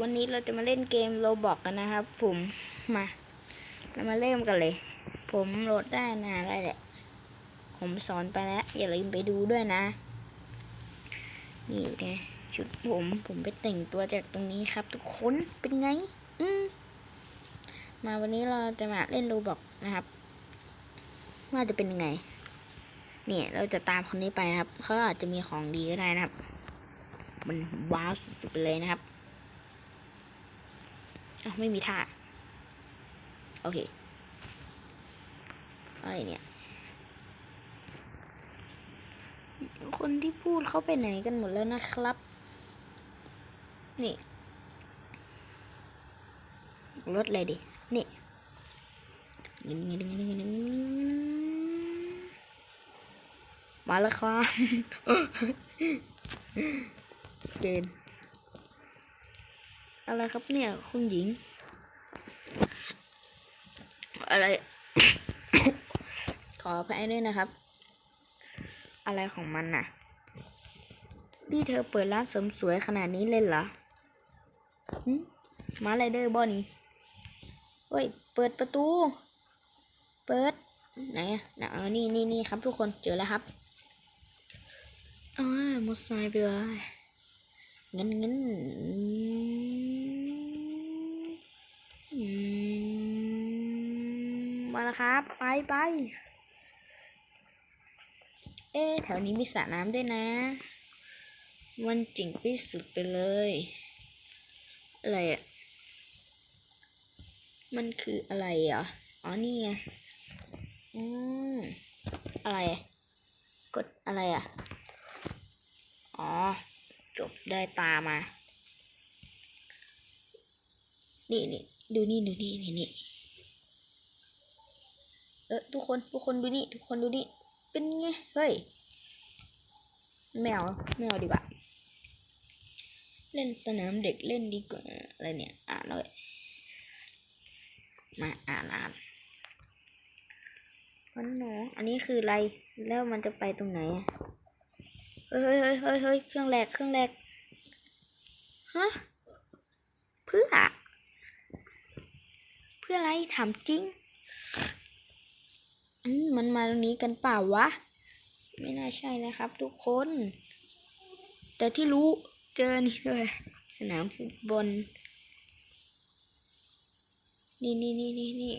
วันนี้เราจะมาเล่นเกมโรบอกกันนะครับ ผมมาเรามาเริ่มกันเลย ผมโหลดได้นานแล้วแหละ ผมสอนไปแล้ว อย่าลืมไปดูด้วยนะ นี่ไงชุดผมผมไปแต่งตัวจากตรงนี้ครับ ทุกคนเป็นไง อืมมาวันนี้เราจะมาเล่นโรบอกนะครับ ว่าจะเป็นยังไงเนี่ยเราจะตามคนนี้ไปนะครับ เขาอาจจะมีของดีก็ได้นะครับ มันว้าวสุดๆไปเลยนะครับ ไม่มีท่า โอเค อะไรเนี่ย คนที่พูดเขาไปไหนกันหมดแล้วนะครับ นี่ รถเลยดิ นี่เงินเงินเงินเงินเงินมาแล้วครับเกณฑ์ อะไรครับเนี่ย คุณหญิง อะไร ขออภัยด้วยนะครับ อะไรของมันน่ะ นี่เธอเปิดร้านเสริมสวยขนาดนี้เลยเหรอมาไรเดอร์บอนี่เฮ้ย เปิดประตู เปิด ไหนอะน่ะเออนี่นี่นี่ครับทุกคน เจอแล้วครับอ่ามดทรายไปเลยงั้นงั้น มาแล้วครับ ไปไป เอ๊ะแถวนี้มีสระน้ำด้วยนะ มันจิ๋งปิสุดไปเลย อะไรอะ มันคืออะไรอะ อ๋อ นี่ไง อืม อะไร กดอะไรอะ อ๋อ จบได้ตามา นี่นี่ดูนี่ดูนี่นี่นี่ เออทุกคนทุกคนดูนี่ทุกคนดูนี่เป็นไงเฮ้ยแมวแมวดีกว่า เล่นสนามเด็กเล่นดีกว่าอะไรเนี่ยอ่านเลยมาอ่านอ่านมันหนูอันนี้คืออะไรแล้วมันจะไปตรงไหนเฮ้ยเฮ้ยเฮ้ยเฮ้ยเครื่องแรกเครื่องแรกฮะเพื่อเพื่ออะไรถามจริง มันมาตรงนี้กันเปล่าวะ ไม่น่าใช่นะครับ ทุกคน แต่ที่รู้เจอนี่เลยสนามฟุตบอล นี่นี่นี่นี่นี่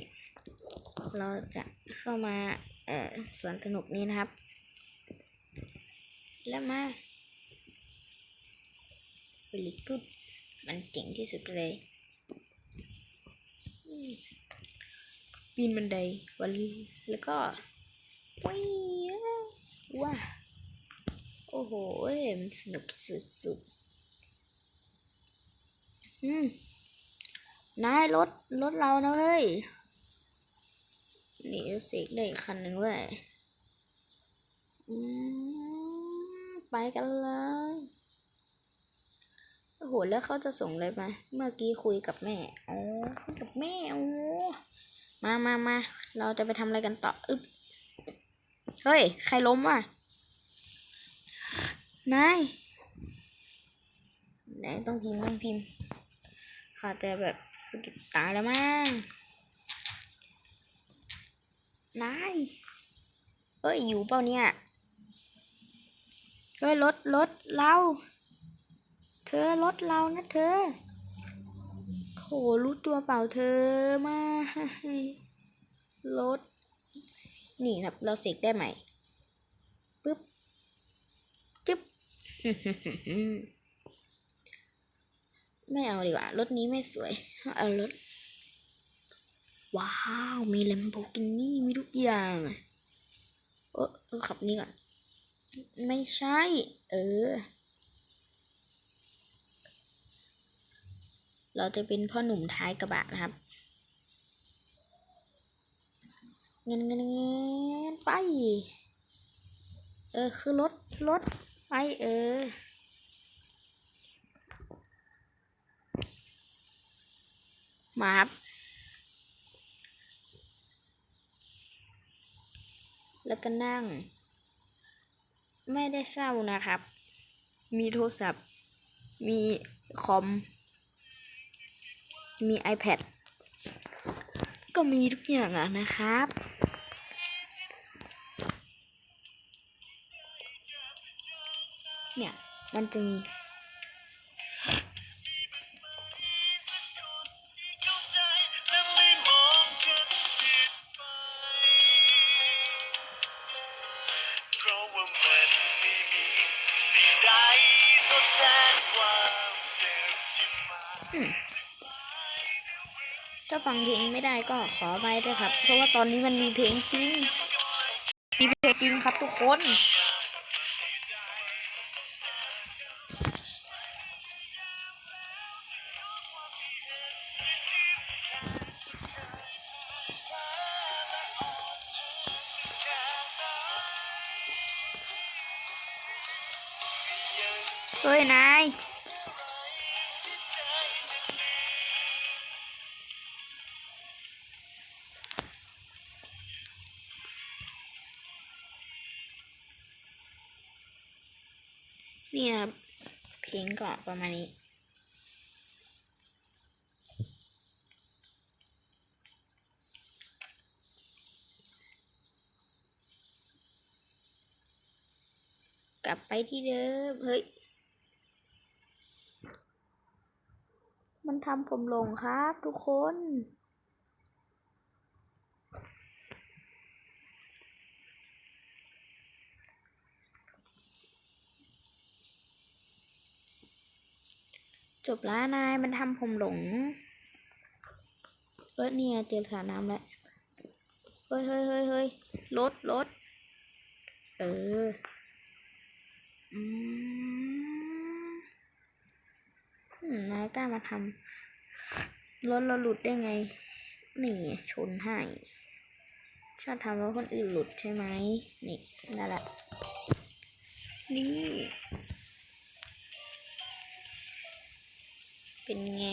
เราจะเข้ามาเอ่อสวนสนุกนี้นะครับ แล้วมา really good มันเจ๋งที่สุดเลยอืม ปีนบันไดวันแล้วก็วิ่งว้าโอ้โหมันสนุกสุดๆอืมนายรถรถเรานะเว้ยนี่เสกได้อีกคันหนึ่งเว้ยอืมไปกันเลยโอ้โหแล้วเขาจะส่งอะไรมาเมื่อกี้คุยกับแม่อ๋อคุยกับแม่โอ้ มามามาเราจะไปทำอะไรกันต่ออึ๊บเฮ้ย ใครล้มวะนายไหนต้องพิมพ์ต้องพิมพ์ขาจะแบบสกิดตายแล้วมั้งนายเอ้ย อยู่เปล่าเนี่ยเฮ้ยรถรถเรา เธอรถเรานะเธอ รู้ตัวเปล่าเธอมารถนี่ครับเราเสกได้ไหมปึ๊บจึ๊บไม่เอาดีกว่ารถนี้ไม่สวย เอารถ ว้าว มี Lamborghini มีทุกอย่างเออขับนี้ก่อน ไม่ใช่ เออ เราจะเป็นพ่อหนุ่มท้ายกระบะนะครับเงินเงินเงินไป เออ คือรถรถไปเออ มาครับ แล้วก็นั่ง ไม่ได้เศร้านะครับ มีโทรศัพท์ มีคอม มี iPad ก็มีทุกอย่างอะนะครับ เนี่ย มันจะมีเถ้าฟังเพลงไม่ได้ก็ขอไปด้วยครับ เพราะว่าตอนนี้มันมีเพลงจริง มีเพลงจริงครับทุกคนเฮ้ยนาย เพลงก็ประมาณนี้ กลับไปที่เดิม เฮ้ย มันทำผมหลงครับทุกคน จบแล้วนายมันทำผมหลงเออเนี่ยเจอสรน้ำแล้วเฮ้ยเฮ้ยเฮ้ยเฮ้ยรถรถเอออืมอืมนายกล้ามาทำรถเราหลุดได้ไง นี่ชนให้ชอบทำรถคนอื่นหลุดใช่ไหมนี่นั่นแหละนี่ เป็นไง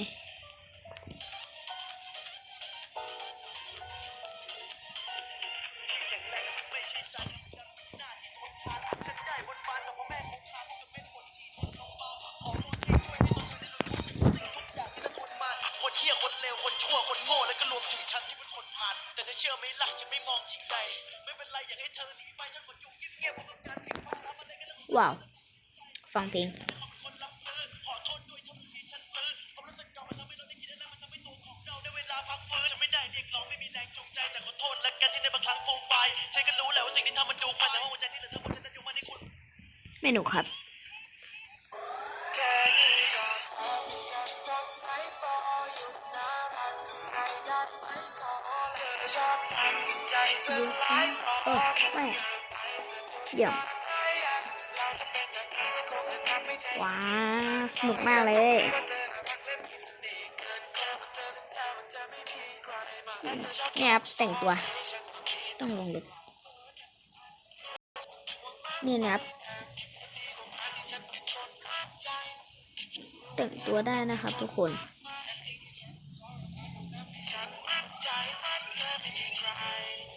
คนเหี้ยคนเลวคนชั่วคนโง่แล้วก็รวมถึง เพราะเออไม่เดี๋ยวว้าสนุกมากเลยเนี่ยครับแต่งตัว ต้องลงลึกนี่นะครับ แต่งตัวได้นะครับทุกคน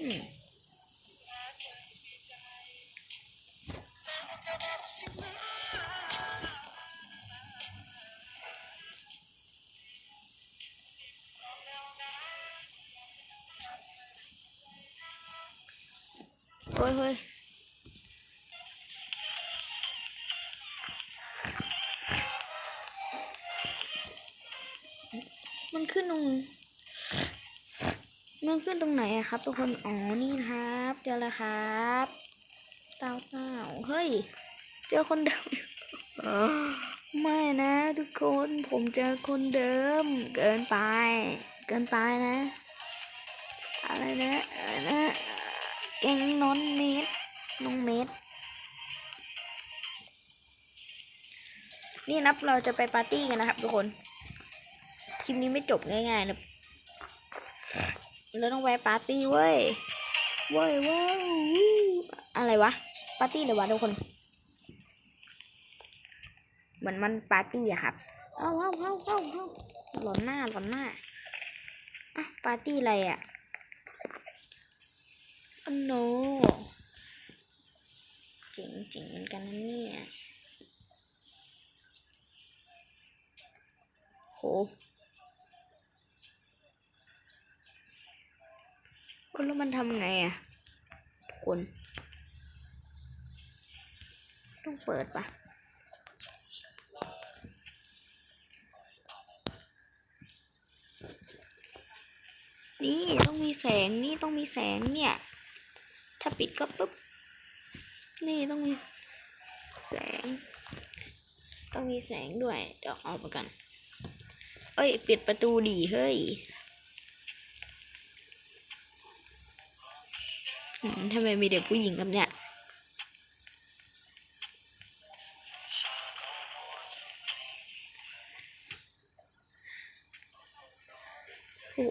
อืม มันขึ้นตรง มันขึ้นตรงไหนอะครับ ทุกคน อ๋อ นี่ครับ เจอแล้วครับเต้าเต้าเฮ้ย เจอคนเดิมไม่นะทุกคน ผมเจอคนเดิม เกินไป เกินไปนะ อะไรนะอะไรนะแกงนอนเม็ดน้องเม็ดนี่นับเราจะไปปาร์ตี้กันนะครับทุกคน คลิปนี้ไม่จบง่ายๆนะเราต้องไปปาร์ตี้เว้ย เว้ยเว้ยวู้อะไรวะ ปาร์ตี้เลยวะทุกคน เหมือนมันปาร์ตี้อะครับเอาเอาเอาเอาเอาหลอนหน้าหลอนหน้าอะปาร์ตี้อะไรอะอันโนเจ๋งเจ๋งเหมือนกันนะเนี่ยโห แล้วมันทำไงอะทุกคน ต้องเปิดปะนี่ต้องมีแสงนี่ต้องมีแสงเนี่ย ถ้าปิดก็ปุ๊บ นี่ต้องมีแสง ต้องมีแสงด้วยเดี๋ยวเอาไปกัน เอ้ย ปิดประตูดีเฮ้ยอืม ทำไมมีเด็กผู้หญิงกับเนี่ย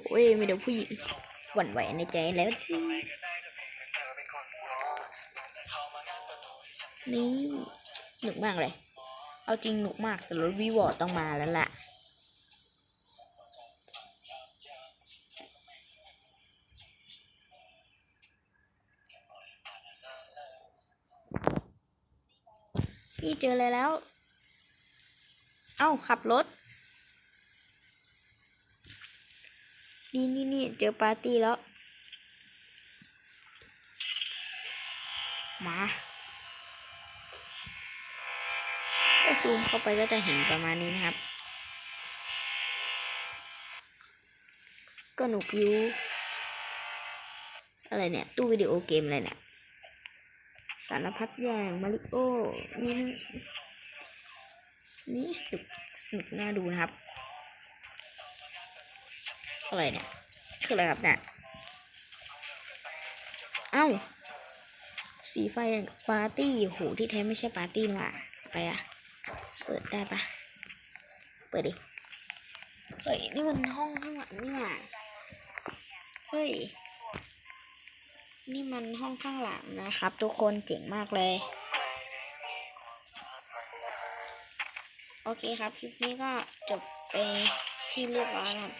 โอ้ยมีเด็กผู้หญิงหวั่นไหวในใจแล้วที่นี่หนุกมากเลย เอาจริงหนุกมากแต่รถวีวอร์ต้องมาแล้วล่ะ เจออะไรแล้ว เอ้าขับรถ นี่นี่นี่เจอปาร์ตี้แล้ว มาถ้าซูมเข้าไปก็จะเห็นประมาณนี้นะครับ ก็หนุกยูอะไรเนี่ย ตู้วิดีโอเกมอะไรเนี่ยารพัดอย่างมาริโอนี่นี่สนุกสนุกน่าดูนะครับอะไรเนี่ยคืออะไรครับเนี่ยเอ้า สีไฟกับปาร์ตี้โหที่แท้ไม่ใช่ปาร์ตี้นี่หว่าอะไรอะเปิดได้ปะเปิดดิ เฮ้ย นี่มันห้องข้างหลังนี่หว่าเฮ้ย นี่มันห้องข้างหลังนะครับ ทุกคนเจ๋งมากเลย โอเคครับ คลิปนี้ก็จบไปที่เรียบร้อยนะครับ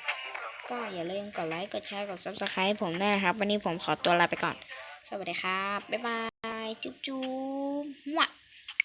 ก็อย่าลืมกดไลค์ กดแชร์ กด subscribe ผมด้วยนะครับ วันนี้ผมขอตัวลาไปก่อน สวัสดีครับ บ๊ายบาย จุ๊บจุ๊บหวะ